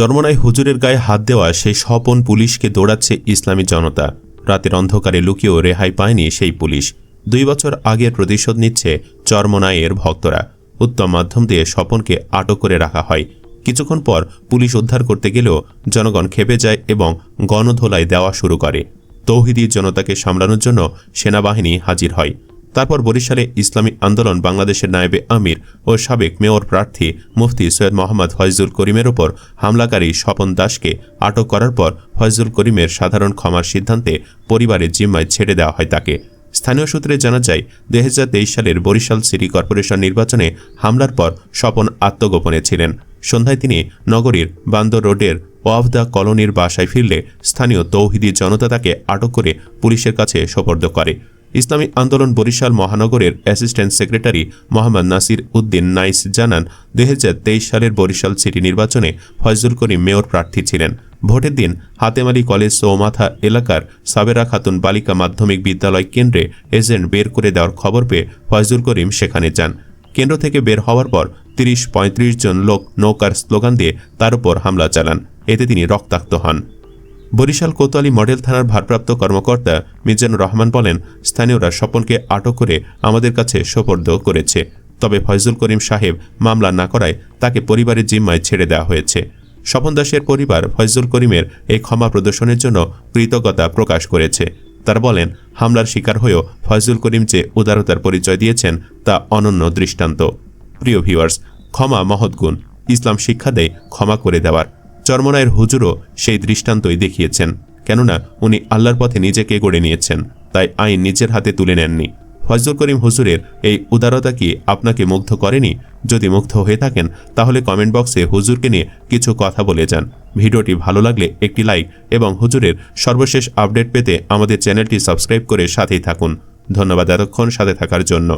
চরমনায় হুজুরের গায়ে হাত দেওয়া সেই স্বপন পুলিশকে দৌড়াচ্ছে ইসলামী জনতা। রাতের অন্ধকারে লুকিয়েও রেহাই পায়নি সেই পুলিশ। দুই বছর আগের প্রতিশোধ নিচ্ছে চরমনায়ের ভক্তরা। উত্তম মাধ্যম দিয়ে স্বপনকে আটক করে রাখা হয়। কিছুক্ষণ পর পুলিশ উদ্ধার করতে গেলেও জনগণ খেপে যায় এবং গণধোলায় দেওয়া শুরু করে। তৌহিদি জনতাকে সামলানোর জন্য সেনাবাহিনী হাজির হয়। তারপর বরিশালে ইসলামী আন্দোলন বাংলাদেশের নায়েবে আমির ও সাবেক মেয়র প্রার্থী মুফতি সৈয়দ মোহাম্মদ ফয়জুল করিমের ওপর হামলাকারী স্বপন দাসকে আটক করার পর ফয়জুল করিমের সাধারণ ক্ষমার সিদ্ধান্তে পরিবারের জিম্মায় ছেড়ে দেওয়া হয় তাকে। স্থানীয় সূত্রে জানা যায়, দুই হাজার তেইশ সালের বরিশাল সিটি কর্পোরেশন নির্বাচনে হামলার পর স্বপন আত্মগোপনে ছিলেন। সন্ধ্যায় তিনি নগরীর বান্দর রোডের ওয়াফদা কলোনির বাসায় ফিরলে স্থানীয় তৌহিদি জনতা তাকে আটক করে পুলিশের কাছে সোপর্দ করে। ইসলামী আন্দোলন বরিশাল মহানগরের অ্যাসিস্ট্যান্ট সেক্রেটারি মোহাম্মদ নাসির উদ্দিন নাইস জানান, দুই হাজার তেইশ সালের বরিশাল সিটি নির্বাচনে ফয়জুল করিম মেয়র প্রার্থী ছিলেন। ভোটের দিন হাতেমালি কলেজ সৌমাথা এলাকার সাবেরা খাতুন বালিকা মাধ্যমিক বিদ্যালয় কেন্দ্রে এজেন্ট বের করে দেওয়ার খবর পেয়ে ফয়জুল করিম সেখানে যান। কেন্দ্র থেকে বের হওয়ার পর তিরিশ পঁয়ত্রিশ জন লোক নৌকার স্লোগান দিয়ে তার উপর হামলা চালান। এতে তিনি রক্তাক্ত হন। বরিশাল কোতোয়ালি মডেল থানার ভারপ্রাপ্ত কর্মকর্তা মিজানুর রহমান বলেন, স্থানীয়রা স্বপনকে আটক করে আমাদের কাছে সোপর্দ করেছে। তবে ফয়জুল করিম সাহেব মামলা না করায় তাকে পরিবারের জিম্মায় ছেড়ে দেওয়া হয়েছে। স্বপন দাসের পরিবার ফয়জুল করিমের এই ক্ষমা প্রদর্শনের জন্য কৃতজ্ঞতা প্রকাশ করেছে। তারা বলেন, হামলার শিকার হয়েও ফয়জুল করিম যে উদারতার পরিচয় দিয়েছেন তা অনন্য দৃষ্টান্ত। প্রিয় ভিউয়ার্স, ক্ষমা মহৎ গুণ। ইসলাম শিক্ষা দেয় ক্ষমা করে দেওয়ার। চরমনায়ের হুজুরও সেই দৃষ্টান্তই দেখিয়েছেন, কেননা উনি আল্লাহর পথে নিজেকে গড়ে নিয়েছেন, তাই আইন নিজের হাতে তুলে নেননি। ফজল করিম হুজুরের এই উদারতা কি আপনাকে মুগ্ধ করেনি? যদি মুগ্ধ হয়ে থাকেন, তাহলে কমেন্ট বক্সে হুজুরকে নিয়ে কিছু কথা বলে যান। ভিডিওটি ভালো লাগলে একটি লাইক এবং হুজুরের সর্বশেষ আপডেট পেতে আমাদের চ্যানেলটি সাবস্ক্রাইব করে সাথেই থাকুন। ধন্যবাদ এতক্ষণ সাথে থাকার জন্য।